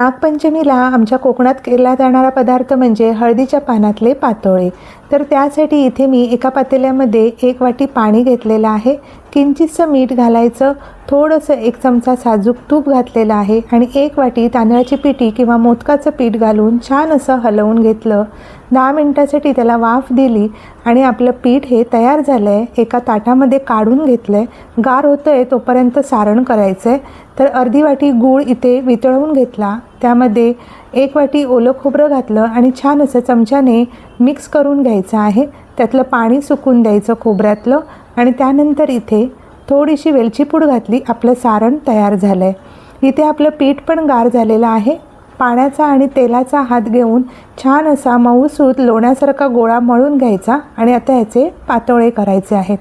नागपंचमीला आमच्या कोकणात केला जाणारा पदार्थ म्हणजे हळदीच्या पानातले पातोळे. तर त्यासाठी इथे मी एका पातेल्यामध्ये एक वाटी पाणी घेतलेलं आहे. किंचितसं मीठ घालायचं थोडंसं एक चमचा साजूक तूप घातलेलं आहे आणि एक वाटी तांदळाची पिठी किंवा मोदकाचं पीठ घालून छान असं हलवून घेतलं. दहा मिनटासाठी त्याला वाफ दिली आणि आपलं पीठ हे तयार झालं आहे एका ताटामध्ये काढून घेतलं आहे गार होतं आहे तोपर्यंत सारण करायचं आहे तर अर्धी वाटी गूळ इथे वितळवून घेतला. त्यामध्ये एक वाटी ओलं खोबरं घातलं आणि छान असं चमच्याने मिक्स करून घ्यायचं आहे. त्यातलं पाणी सुकून द्यायचं खोबऱ्यातलं आणि त्यानंतर इथे थोडीशी वेलची पूड घातली. आपलं सारण तयार झालं आहे इथे आपलं पीठ पण गार झालेलं आहे. पाण्याचा आणि तेलाचा हात घेऊन छान असा मऊसूत लोण्यासारखा गोळा मळून घ्यायचा आणि आता ह्याचे पातोळे करायचे आहेत.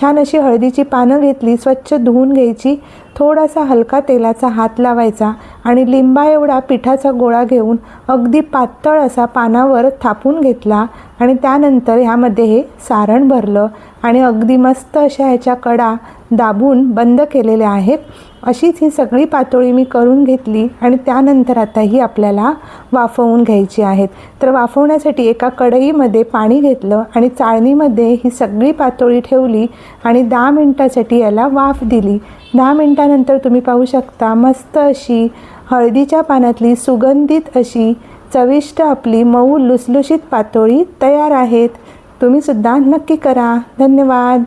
छान अशी हळदीची पानं घेतली स्वच्छ धुवून घ्यायची. थोडासा हलका तेलाचा हात लावायचा आणि लिंबा एवढा पिठाचा गोळा घेऊन अगदी पातळ असा पानावर थापून घेतला आणि त्यानंतर ह्यामध्ये हे सारण भरलं आणि अगदी मस्त अशा ह्याच्या कडा दाबून बंद केलेल्या आहेत. अशीच ही सगळी पातोळी मी करून घेतली आणि त्यानंतर आता ही आपल्याला वाफवून घ्यायची आहेत. तर वाफवण्यासाठी एका कढईमध्ये पाणी घेतलं आणि चाळणीमध्ये ही सगळी पातोळी ठेवली आणि दहा मिनटासाठी याला वाफ दिली. दहा मिनटानंतर तुम्ही पाहू शकता मस्त अशी हळदीच्या पानातली सुगंधित अशी चविष्ट आपली मऊ लुसलुशीत पातोळी तयार आहेत. तुम्हीसुद्धा नक्की करा. धन्यवाद.